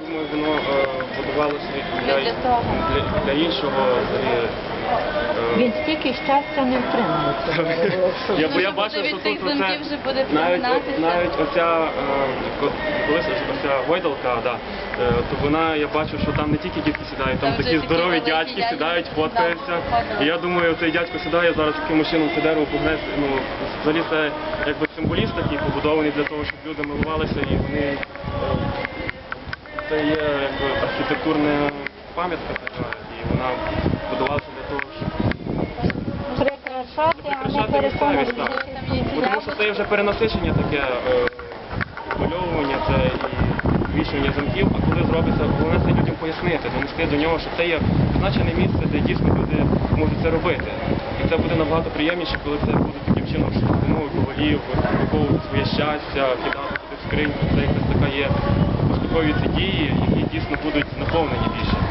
думаю, воно е, будувалося для, для для, для іншого. взагалі, е, Він стільки щастя не втримується. Я, бо я від що тут оце, буде навіть, навіть оця, е, колись оця гойдалка, да, е, то вона, я бачу, що там не тільки дітки сідають, там Там вже такі такі здорові великі дядьки дядьки. сідають, Да, фоткаються. фоткаються. І я думаю, цей дядько сідає зараз таким чином це дерево погне. Ну, взагалі це якби символіст такий побудований для того, щоб люди милувалися і вони е, це є якби архітектурна пам'ятка така, і вона будувалася для того, щоб Прикрашати, а не Прикрашати місцевість, так. Бо Тому що це є вже перенасичення таке е, це і вішання замків, а коли зробиться, головне це людям пояснити, донести до нього, що це є призначене місце, де дійсно люди можуть це робити. І це буде набагато приємніше, коли це буде таким чином, що допомогою ковалів, виховувати своє щастя, кидати туди в скриньку. Це якась така є поступові ці дії, які дійсно будуть наповнені більше.